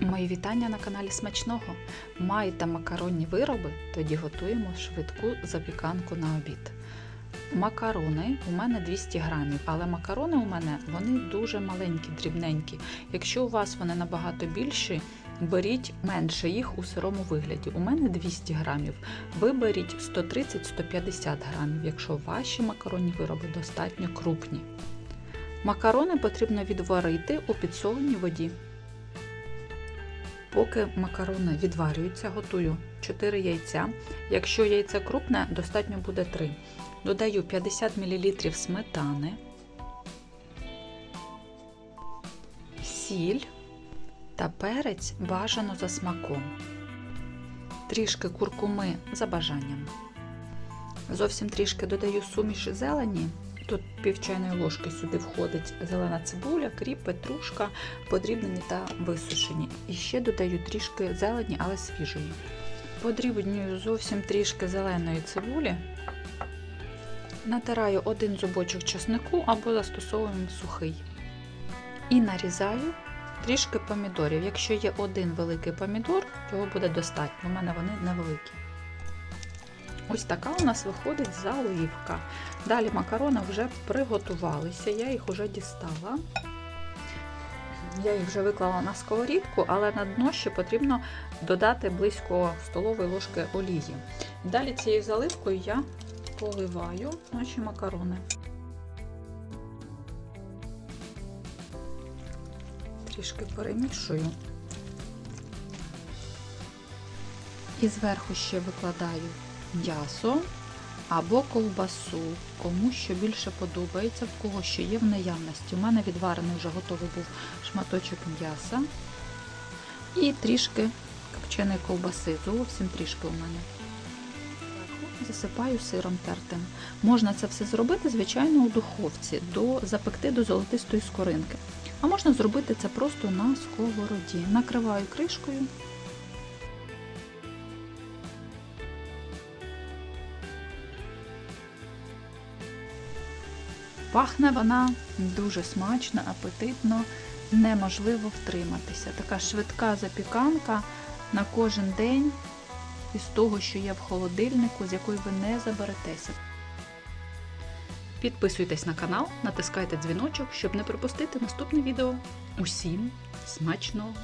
Мої вітання на каналі Смачного. Маєте макаронні вироби, тоді готуємо швидку запіканку на обід. Макарони у мене 200 грамів, але макарони у мене вони дуже маленькі, дрібненькі. Якщо у вас вони набагато більші, беріть менше їх у сирому вигляді. У мене 200 грамів. Ви беріть 130-150 грамів, якщо ваші макаронні вироби достатньо крупні. Макарони потрібно відварити у підсоленій воді. Поки макарони відварюються, готую 4 яйця. Якщо яйце крупне, достатньо буде 3. Додаю 50 мл сметани, сіль та перець бажано за смаком, трішки куркуми за бажанням. Зовсім трішки додаю суміш зелені. Тут пів чайної ложки сюди входить зелена цибуля, кріп, петрушка, подрібнені та висушені. І ще додаю трішки зелені, але свіжої. Подрібнюю зовсім трішки зеленої цибулі. Натираю один зубочок чеснику або застосовуємо сухий. І нарізаю трішки помідорів. Якщо є один великий помідор, цього буде достатньо. У мене вони невеликі. Ось така у нас виходить заливка. Далі макарони вже приготувалися, я їх вже дістала. Я їх вже виклала на сковорідку, але на дно ще потрібно додати близько столової ложки олії. Далі цією заливкою я поливаю наші макарони. Трішки перемішую. І зверху ще викладаю м'ясо або ковбасу, кому що більше подобається, в кого що є в наявності. У мене відварений вже готовий був шматочок м'яса і трішки копченої ковбаси, зовсім трішки у мене. Засипаю сиром тертим. Можна це все зробити, звичайно, у духовці, до, запекти до золотистої скоринки. А можна зробити це просто на сковороді. Накриваю кришкою. Пахне вона дуже смачно, апетитно, неможливо втриматися. Така швидка запіканка на кожен день із того, що є в холодильнику, з якої ви не заберетеся. Підписуйтесь на канал, натискайте дзвіночок, щоб не пропустити наступне відео. Усім смачного!